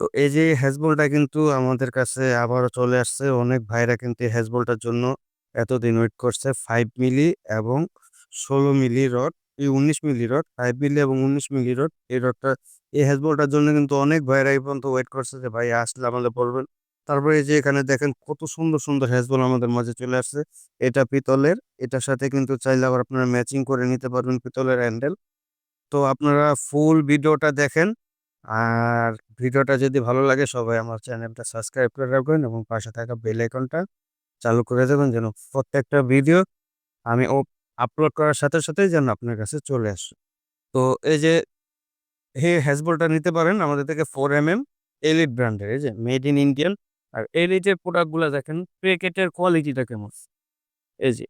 তো এই যে হ্যাজবলটা কিন্তু আমাদের কাছে আবারও চলে আসছে। অনেক ভাইরা কিন্তু এই হ্যাজবলটার জন্য এতদিন ওয়েট করছে। ফাইভ মিলি এবং ১৬ মিলি রড, এই ১৯ মিলি রড, ফাইভ মিলি এবং ১৯ মিলি রড। এই রডটা এই হ্যাজবলটার জন্য কিন্তু অনেক ভাইরা এই পর্যন্ত ওয়েট করছে যে ভাই আসলে আমাদের বলবেন। তারপরে এই যে এখানে দেখেন কত সুন্দর, সুন্দর হ্যাজবল আমাদের মাঝে চলে আসছে। এটা পিতলের। এটার সাথে কিন্তু চাইলে আবার আপনারা ম্যাচিং করে নিতে পারবেন পিতলের হ্যান্ডেল। তো আপনারা ফুল ভিডিওটা দেখেন। আর ভিডিওটা যদি ভালো লাগে সবাই আমার চ্যানেলটা সাবস্ক্রাইব করে রাখবেন এবং পাশে থাকা বেল আইকনটা চালু করে দেবেন যেন প্রত্যেকটা ভিডিও আমি ও আপলোড করার সাথে সাথেই যেন আপনার কাছে চলে আসে। তো এই যে এই হ্যাজবলটা নিতে পারেন আমাদের থেকে 4 এমএম এলিট ব্র্যান্ডের, এই যে মেড ইন ইন্ডিয়ান আর এলিটের প্রোডাক্টগুলো দেখেন, প্যাকেটের কোয়ালিটিটা কেমন। এই যে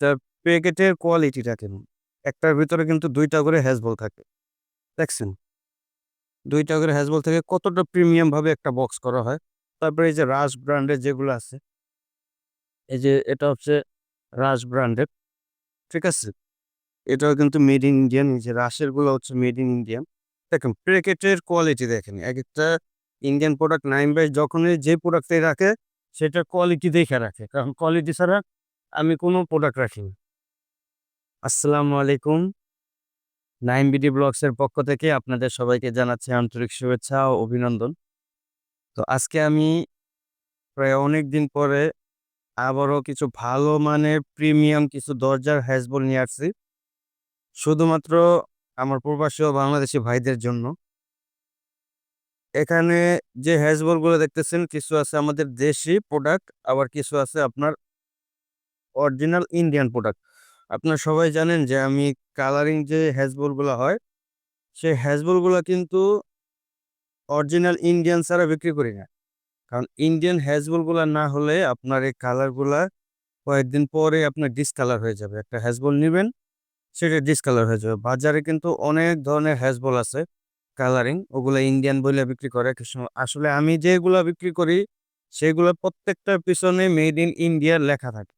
তার প্যাকেটের কোয়ালিটিটা কেমন। একটার ভিতরে কিন্তু দুইটা করে হ্যাজবল থাকে। দেখছেন? ২ টা করে হ্যাজবল থেকে কতটা প্রিমিয়াম ভাবে একটা বক্স করা হয়। তারপরে এই যে রাশ ব্র্যান্ডের যেগুলো আছে, এই যে এটা হচ্ছে রাশ ব্র্যান্ডের। ঠিক আছে? এটাও কিন্তু মেড ইন ইন্ডিয়ান। এই যে রাশেরগুলো হচ্ছে মেড ইন ইন্ডিয়ান। দেখেন প্যাকেটের কোয়ালিটি দেখেন। এক একটা ইন্ডিয়ান প্রোডাক্ট নাইম ভাই যখনই যে প্রোডাক্টটাই রাখে সেটার কোয়ালিটি দেখে রাখে। কারণ কোয়ালিটি ছাড়া আমি কোনো প্রোডাক্ট রাখিনি আসসালামু আলাইকুম। নাইম বিডি ব্লগস এর পক্ষ থেকে আপনাদের সবাইকে জানাচ্ছি আন্তরিক শুভেচ্ছা ও অভিনন্দন। তো আজকে আমি প্রায় অনেক দিন পরে আবারও কিছু ভালো মানের প্রিমিয়াম কিছু দরজার হ্যাজবল নিয়ে আসছি। শুধুমাত্র আমার প্রবাসী ও বাংলাদেশী ভাইদের জন্য। এখানে যে হ্যাজবলগুলো দেখতেছেন, কিছু আছে আমাদের দেশি প্রোডাক্ট, আবার কিছু আছে আপনার অরিজিনাল ইন্ডিয়ান প্রোডাক্ট। আপনারা সবাই জানেন যে আমি কালারিং যে হ্যাজবলগুলা হয়, সেই হ্যাজবলগুলা কিন্তু অরিজিনাল ইন্ডিয়ান ছাড়া বিক্রি করি না। কারণ ইন্ডিয়ান হ্যাজবলগুলা না হলে আপনার এই কালারগুলা কয়েকদিন পরে আপনার ডিসকালার হয়ে যাবে। একটা হ্যাজবল নেবেন সেটা ডিসকালার হয়ে যাবে। বাজারে কিন্তু অনেক ধরনের হ্যাজবল আছে কালারিং, ওগুলো ইন্ডিয়ান বইলা বিক্রি করে। আসলে আমি যেগুলা বিক্রি করি সেগুলো প্রত্যেকটার পিছনে মেড ইন ইন্ডিয়া লেখা থাকে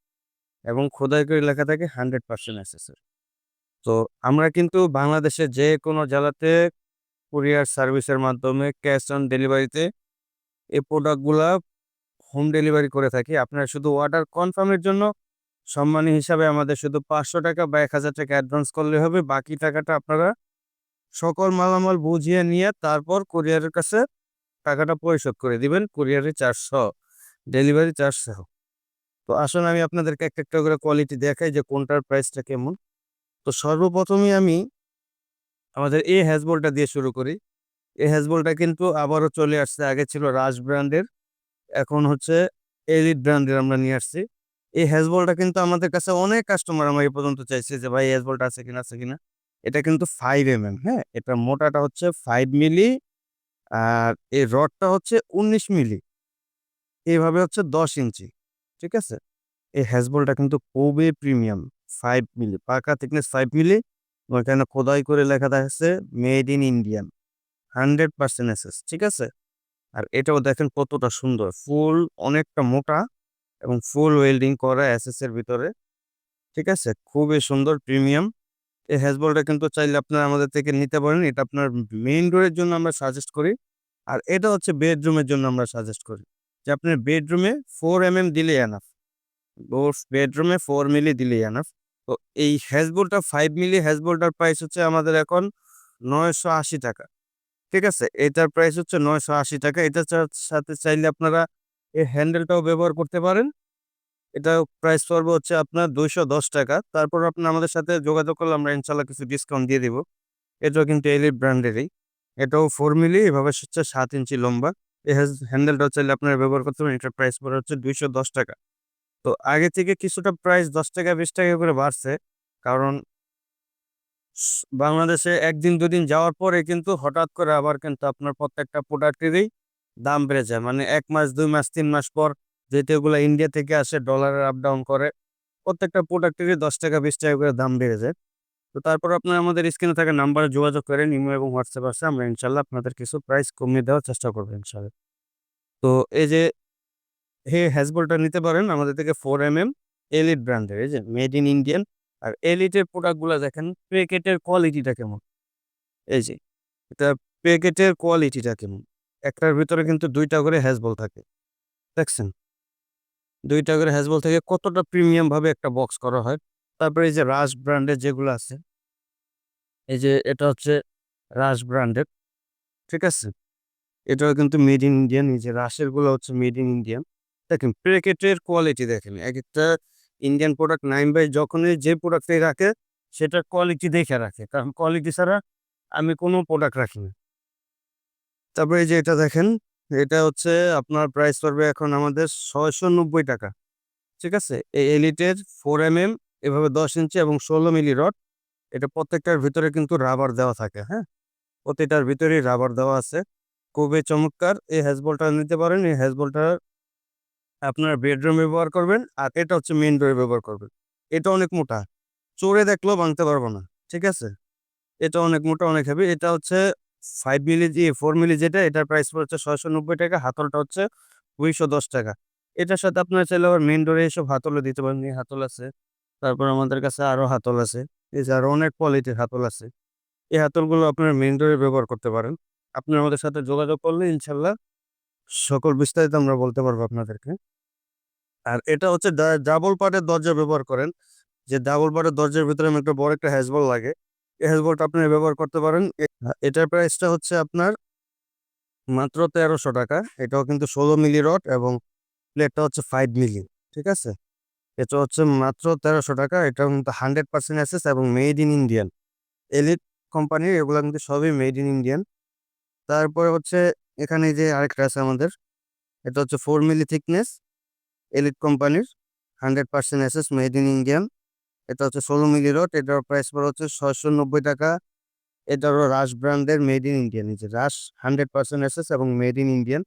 এবং খোদাই করে লেখা থাকে 100% এসএসের। তো আমরা কিন্তু বাংলাদেশে যে কোনো জেলাতে কুরিয়ার সার্ভিসের মাধ্যমে ক্যাশ অন ডেলিভারিতে এই প্রোডাক্টগুলা হোম ডেলিভারি করে থাকি। আপনারা শুধু অর্ডার কনফার্মের জন্য সম্মানী হিসাবে আমাদের শুধু ৳৫০০ বা ৳১,০০০ অ্যাডভান্স করলে হবে। বাকি টাকাটা আপনারা সকল মালামাল বুঝিয়ে নিয়ে তারপর কুরিয়ারের কাছে টাকাটা পরিশোধ করে দিবেন কুরিয়ারের চার্জ সহ, ডেলিভারি চার্জ সহ। তো আসুন আমি আপনাদেরকে একটা, একটা করে কোয়ালিটি দেখাই যে কোনটার প্রাইসটা কেমন। তো সর্বপ্রথমই আমি আমাদের এই হ্যাজবলটা দিয়ে শুরু করি। এই হ্যাজবলটা কিন্তু আবারও চলে আসছে। আগে ছিল রাজ ব্র্যান্ডের, এখন হচ্ছে এলিট ব্র্যান্ডের আমরা নিয়ে আসছি। এই হ্যাজবলটা কিন্তু আমাদের কাছে অনেক কাস্টমার আমার এই পর্যন্ত চাইছে যে ভাই হ্যাজবলটা আছে কিনা, আছে কিনা? এটা কিন্তু ফাইভ এম এম হ্যাঁ? এটা মোটাটা হচ্ছে ফাইভ মিলি আর এই রডটা হচ্ছে ১৯ মিলি। এইভাবে হচ্ছে ১০ ইঞ্চি। ঠিক আছে? এই হ্যাজবলটা কিন্তু খুবই প্রিমিয়াম। ফাইভ মিলি, পাকা থিকনেস ফাইভ মিলি। ওইখানে খোদাই করে লেখা থাকছে made in Indian. Hundred percent SS ঠিক আছে? আর এটাও দেখেন কতটা সুন্দর। ফুল অনেকটা মোটা এবং ফুল ওয়েল্ডিং করা এসএস এর ভিতরে। ঠিক আছে? খুবই সুন্দর প্রিমিয়াম। এই হ্যাজবলটা কিন্তু চাইলে আপনারা আমাদের থেকে নিতে পারেন। এটা আপনার মেইন ডোরের জন্য আমরা সাজেস্ট করি। আর এটা হচ্ছে বেডরুমের জন্য আমরা সাজেস্ট করি। যে আপনার বেডরুমে 4 এম দিলেই এনাফ। ওর বেডরুমে ফোর মিলি দিলেই এনাফ। তো এই হ্যাজবলটা 5 মিলি হ্যাজবলটার প্রাইস হচ্ছে আমাদের এখন ৳৯৮০ ঠিক আছে? এটার প্রাইস হচ্ছে ৳৯৮০ এটার চা, সাথে চাইলে আপনারা এই হ্যান্ডেলটাও ব্যবহার করতে পারেন। এটাও প্রাইস পড়বে হচ্ছে আপনার ৳২১০ তারপর আপনারা আমাদের সাথে যোগাযোগ করলে আমরা ইনশাআল্লাহ কিছু ডিসকাউন্ট দিয়ে দিব। এটাও কিন্তু এলিট ব্র্যান্ডেরই। এটাও ফোর মিলি এভাবে হচ্ছে সাত ইঞ্চি লম্বা। এই হ্যাজ হ্যান্ডেলটাও চাইলে আপনারা ব্যবহার করতে পারেন। এটার প্রাইস পড়ে হচ্ছে ৳২১০ তো আগে থেকে কিছুটা প্রাইস ৳১০ ৳২০ করে বাড়ছে। কারণ বাংলাদেশে একদিন দুদিন যাওয়ার পরে কিন্তু হঠাৎ করে আবার কিন্তু আপনার প্রত্যেকটা প্রোডাক্টেরই দাম বেড়ে যায়। মানে এক মাস, দুই মাস, তিন মাস পর যেহেতু এগুলা ইন্ডিয়া থেকে আসে ডলারের আপ ডাউন করে। প্রত্যেকটা প্রোডাক্টেরই ৳১০ ৳২০ করে দাম বেড়ে যায়। তো তারপর আপনারা আমাদের স্ক্রিনে থাকা নাম্বারে যোগাযোগ করেন। ইমো এবং হোয়াটসঅ্যাপ আছে। আমরা ইনশাল্লাহ আপনাদের কিছু প্রাইস কমিয়ে দেওয়ার চেষ্টা করব ইনশাআল্লাহ। তো এই যে, হে হ্যাজবলটা নিতে পারেন, আমাদের থেকে ফোর এম এম এলিট ব্র্যান্ডের। এই যে মেড ইন ইন্ডিয়ান। আর এলিটের প্রোডাক্টগুলো দেখেন প্যাকেটের কোয়ালিটিটা কেমন। এই যে, এটা প্যাকেটের কোয়ালিটিটা কেমন। একটার ভিতরে কিন্তু দুইটা করে হ্যাজবল থাকে, দেখছেন দুইটা করে হ্যাজবল থেকে কতটা প্রিমিয়াম ভাবে একটা বক্স করা হয় তারপরে এই যে রাজ ব্র্যান্ডের যেগুলো আছে, এই যে এটা হচ্ছে রাজ ব্র্যান্ডের ঠিক আছে? এটাও কিন্তু মেড ইন ইন্ডিয়ান এই যে রাশেরগুলো হচ্ছে মেড ইন ইন্ডিয়ান দেখেন, প্যাকেটের কোয়ালিটি দেখেন, এক একটা ইন্ডিয়ান প্রোডাক্ট নাইন বাই যখনই যে প্রোডাক্টটাই রাখে সেটার কোয়ালিটি দেখে রাখে, কারণ কোয়ালিটি ছাড়া আমি কোনো প্রোডাক্ট রাখি না। তারপরে এই যে এটা দেখেন, এটা হচ্ছে আপনার প্রাইস পড়বে এখন আমাদের ছয়শো নব্বই টাকা, ঠিক আছে? এই এলিটের ফোর এম এম এভাবে দশ ইঞ্চি এবং ষোলো মিলি রড, এটা প্রত্যেকটার ভিতরে কিন্তু রাবার দেওয়া থাকে হ্যাঁ? প্রতিটার ভিতরেই রাবার দেওয়া আছে। খুবই চমৎকার। এই হ্যাজবলটা নিতে পারেন। এই হ্যাজবলটা আপনার বেডরুম ব্যবহার করবেন আর এটা হচ্ছে মেন ডোরে ব্যবহার করবেন। এটা অনেক মোটা। চোরে দেখলেও ভাঙতে পারব না, ঠিক আছে? এটা অনেক মোটা, অনেক হেভি এটা হচ্ছে ফাইভ মিলি যে ফোর মিলি যেটা, এটার প্রাইস পড়ছে ছয়শো নব্বই টাকা। হাতলটা হচ্ছে দুইশো দশ টাকা। এটার সাথে আপনার চাইলে আবার মেন ডোরে এসব হাতলও দিতে পারেন। এই হাতল আছে। তারপর আমাদের কাছে আরও হাতল আছে। এই যে আরও অনেক কোয়ালিটির হাতল আছে। এই হাতলগুলো আপনার মেন ডোরে ব্যবহার করতে পারেন। আপনি আমাদের সাথে যোগাযোগ করলে ইনশাল্লাহ সকল বিস্তারিত আমরা বলতে পারব আপনাদেরকে। আর এটা হচ্ছে ডাবল পার্টের দরজা ব্যবহার করেন। যে ডাবল পার্টের দরজার ভিতরে একটা বড় একটা হ্যাজবল লাগে। এই হ্যাজবলটা আপনি ব্যবহার করতে পারেন। এটার প্রাইসটা হচ্ছে আপনার মাত্র তেরোশো টাকা। এটাও কিন্তু ষোলো মিলি রড এবং প্লেটটা হচ্ছে ফাইভ মিলি ঠিক আছে? এটা হচ্ছে মাত্র তেরোশো টাকা। এটা কিন্তু হান্ড্রেড পার্সেন্ট অ্যাসেস এবং মেড ইন ইন্ডিয়ান এলিট কোম্পানির এগুলো কিন্তু সবই মেড ইন ইন্ডিয়ান তারপরে হচ্ছে এখানে যে আরেকটা আছে আমাদের, এটা হচ্ছে ফোর মিলি থিকনেস এলিট কোম্পানির hundred percent SS made in Indian এটা হচ্ছে ষোলো মিলি রড এটার প্রাইস পড়ে হচ্ছে ছয়শো নব্বই টাকা। এটারও রাশ ব্র্যান্ডের মেড ইন ইন্ডিয়ান এই যে রাশ হান্ড্রেড পার্সেন্ট অ্যাসেস এবং মেড ইন ইন্ডিয়ান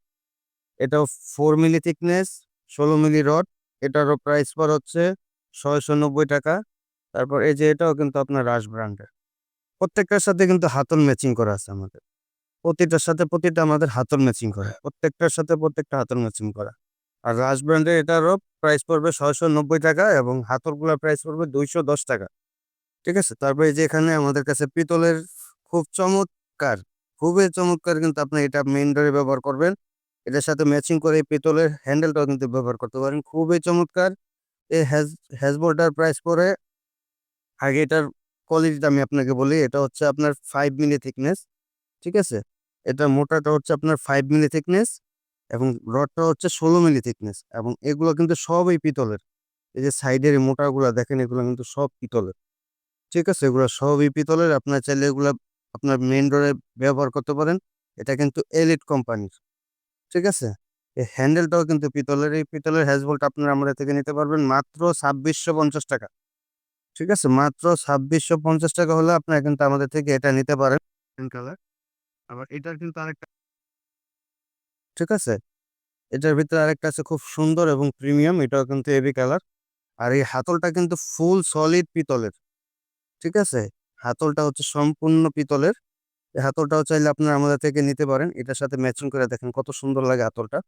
এটাও ফোর মিলি থিকনেস ষোলো মিলি রড এটারও প্রাইস পর হচ্ছে ছয়শো নব্বই টাকা। তারপর এই যে এটাও কিন্তু আপনার রাশ ব্র্যান্ডের প্রত্যেকটার সাথে কিন্তু হাতল ম্যাচিং করা আছে আমাদের। প্রতিটার সাথে প্রতিটা আমাদের হাতল ম্যাচিং করা। প্রত্যেকটার সাথে প্রত্যেকটা হাতল ম্যাচিং করা। আর রাজ ব্র্যান্ডের এটারও প্রাইস পড়বে ছয়শো নব্বই টাকা এবং হাতলগুলোর প্রাইস পড়বে দুইশো দশ টাকা। ঠিক আছে? তারপরে এই যে এখানে আমাদের কাছে পিতলের খুব চমৎকার, খুবই চমৎকার কিন্তু আপনি এটা মেইন ডোরে ব্যবহার করবেন। এটার সাথে ম্যাচিং করে পিতলের হ্যান্ডেলটাও কিন্তু ব্যবহার করতে পারেন। খুবই চমৎকার। এই হ্যাজ হ্যাজবোর্ডটার প্রাইস পরে আগে এটার কোয়ালিটিটা আমি আপনাকে বলি, এটা হচ্ছে আপনার ফাইভ মিলি থিকনেস ঠিক আছে? এটা মোটাটা হচ্ছে আপনার ফাইভ মিলি থিকনেস এবং রডটা হচ্ছে ষোলো মিলি থিকনেস এবং এগুলো কিন্তু সবই পিতলের। এই যে সাইডের মোটাগুলো দেখেন, এগুলো কিন্তু সব পিতলের, ঠিক আছে? এগুলো সবই পিতলের। আপনার চাইলে এগুলো আপনার মেন ডোরে ব্যবহার করতে পারেন। এটা কিন্তু এলিট কোম্পানির ঠিক আছে? এই হ্যান্ডেলটাও কিন্তু পিতলের, এই পিতলের হ্যাজবলটা আপনারা আমাদের থেকে নিতে পারবেন মাত্র ছাব্বিশশো পঞ্চাশ টাকা। ঠিক আছে? মাত্র ছাব্বিশশো পঞ্চাশ টাকা হলে আপনারা কিন্তু আমাদের থেকে এটা নিতে পারেন কালার আবার এটার কিন্তু আরেকটা ঠিক আছে? এটার ভিতরে আরেকটা আছে খুব সুন্দর এবং প্রিমিয়াম এটাও কিন্তু এবি কালার আর এই হাতলটা কিন্তু ফুল সলিড পিতলের। ঠিক আছে? হাতলটা হচ্ছে সম্পূর্ণ পিতলের। হাতলটাও চাইলে আপনারা আমাদের থেকে নিতে পারেন। এটার সাথে ম্যাচিং করে দেখেন কত সুন্দর লাগে হাতলটা।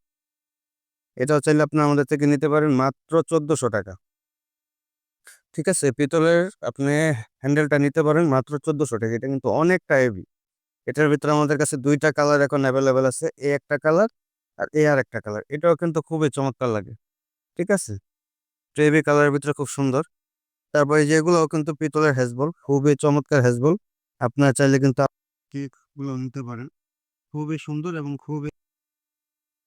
এটাও চাইলে আপনারা আমাদের থেকে নিতে পারেন মাত্র চোদ্দশো টাকা। ঠিক আছে, পিতলের আপনি হ্যান্ডেলটা নিতে পারেন মাত্র চোদ্দশো টাকা। এটা কিন্তু অনেকটা হেভি এটার ভিতরে আমাদের কাছে দুইটা কালার এখন অ্যাভেলেবেল আছে, এ একটা কালার আর এ আর একটা কালার এটাও কিন্তু খুবই চমৎকার লাগে। ঠিক আছে? ট্রেবি কালারের ভিতরে খুব সুন্দর। তারপরে যেগুলো কিন্তু পিতলের হ্যাজবল খুবই চমৎকার হ্যাজবল আপনারা চাইলে কিন্তু গুলো নিতে পারেন। খুবই সুন্দর এবং খুবই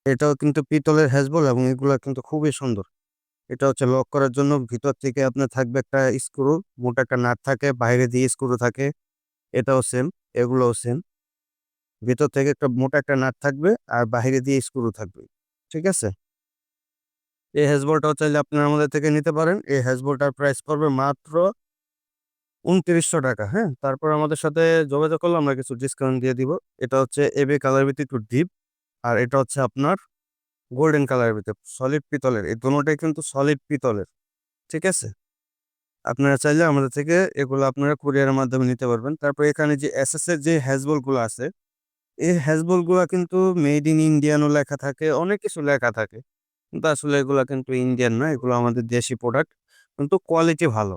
এটাও কিন্তু পিতলের হ্যাজবল এবং এগুলো কিন্তু খুবই সুন্দর। এটা হচ্ছে লক করার জন্য ভিতর থেকে আপনার থাকবে একটা স্ক্রু মোটা একটা নাট থাকে, বাইরে দিয়ে স্ক্রু থাকে। এটাও সেম এগুলোও সেম ভিতর থেকে একটা মোটা একটা নাট থাকবে আর বাইরে দিয়ে স্ক্রু থাকবে, ঠিক আছে? এই হ্যাজবলটাও চাইলে আপনারা আমাদের থেকে নিতে পারেন। এই হ্যাজবলটার প্রাইস পড়বে মাত্র উনত্রিশশো টাকা হ্যাঁ? তারপর আমাদের সাথে যোগাযোগ করলে আমরা কিছু ডিসকাউন্ট দিয়ে দিব। এটা হচ্ছে এবি কালার ভিত্তি একটু ডিপ আর এটা হচ্ছে আপনার গোল্ডেন কালারের ভিতরে সলিড পিতলের। এই দুটোটাই কিন্তু সলিড পিতলের, ঠিক আছে? আপনারা চাইলে আমাদের থেকে এগুলো আপনারা কুরিয়ারের মাধ্যমে নিতে পারবেন। তারপর এখানে যে এসএস এর যে হ্যাজবলগুলো আছে, এই হ্যাজবলগুলো কিন্তু মেড ইন ইন্ডিয়ানও লেখা থাকে, অনেক কিছু লেখা থাকে। কিন্তু আসলে এগুলো কিন্তু ইন্ডিয়ান না, এগুলো আমাদের দেশি প্রোডাক্ট কিন্তু কোয়ালিটি ভালো।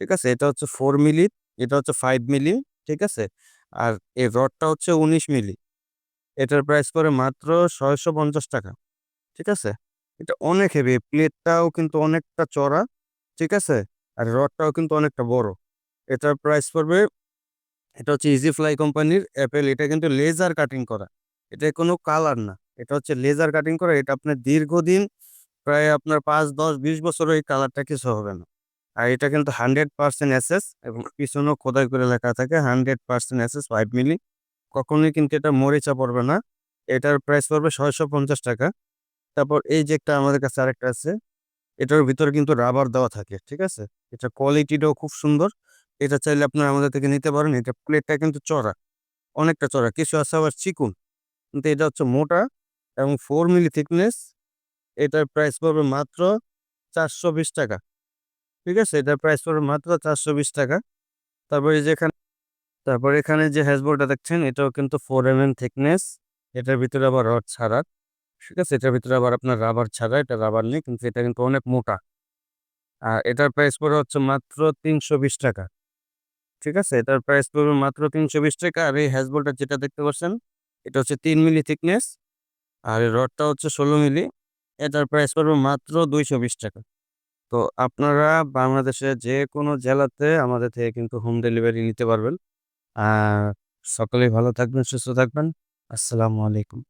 ঠিক আছে? এটা হচ্ছে ফোর মিলি এটা হচ্ছে ফাইভ মিলি ঠিক আছে? আর এই রডটা হচ্ছে উনিশ মিলি এটার প্রাইস পড়ে মাত্র ছয়শো পঞ্চাশ টাকা, ঠিক আছে? এটা অনেক হেভি প্লেটটাও কিন্তু অনেকটা চড়া ঠিক আছে? আর রডটাও কিন্তু অনেকটা বড়। এটার প্রাইস পড়বে, এটা হচ্ছে ইজি ফ্লাই কোম্পানির অ্যাপেল এটা কিন্তু লেজার কাটিং করা। এটা কোনো কালার না, এটা হচ্ছে লেজার কাটিং করা, এটা আপনার দীর্ঘদিন, প্রায় আপনার পাঁচ, দশ, বিশ বছর এই কালারটা কিছু হবে না। আর এটা কিন্তু হান্ড্রেড পার্সেন্ট এসএস এবং পিছনেও খোদাই করে লেখা থাকে hundred percent SS five milli কখনোই কিন্তু এটা মরিচা পড়বে না। এটার প্রাইস পড়বে ছয়শো পঞ্চাশ টাকা। তারপর এই যে একটা আমাদের কাছে আরেকটা আছে, এটার ভিতরে কিন্তু রাবার দেওয়া থাকে, ঠিক আছে? এটা কোয়ালিটিটাও খুব সুন্দর। এটা চাইলে আপনারা আমাদের থেকে নিতে পারেন। এটা প্লেটটা কিন্তু চড়া, অনেকটা চড়া। কিছু আছে আবার চিকুন, কিন্তু এটা হচ্ছে মোটা এবং ফোর মিলি থিকনেস এটার প্রাইস পড়বে মাত্র চারশো বিশ টাকা। ঠিক আছে? এটার প্রাইস পড়বে মাত্র চারশো বিশ টাকা। তারপরে যেখানে, তারপর এখানে যে হ্যাশবোর্ডটা দেখছেন, এটাও কিন্তু ফোর এম এম থিকনেস এটার ভিতরে আবার রড ছাড়া। ঠিক আছে? এটার ভিতরে আবার আপনার রাবার ছাড়া, এটা রাবার নেই, কিন্তু এটা কিন্তু অনেক মোটা। আর এটার প্রাইস পড়ে হচ্ছে মাত্র তিনশো বিশ টাকা। ঠিক আছে? এটার প্রাইস পড়বে মাত্র তিনশো বিশ টাকা। আর এই হ্যাশবোর্ডটা যেটা দেখতে পাচ্ছেন, এটা হচ্ছে তিন মিলি থিকনেস আর এই রডটা হচ্ছে ষোলো মিলি। এটার প্রাইস পড়বে মাত্র দুইশো বিশ টাকা। তো আপনারা বাংলাদেশে যে কোনো জেলাতে আমাদের থেকে কিন্তু হোম ডেলিভারি নিতে পারবেন। আর সকলেই ভালো থাকবেন, সুস্থ থাকবেন। আসসালামু আলাইকুম।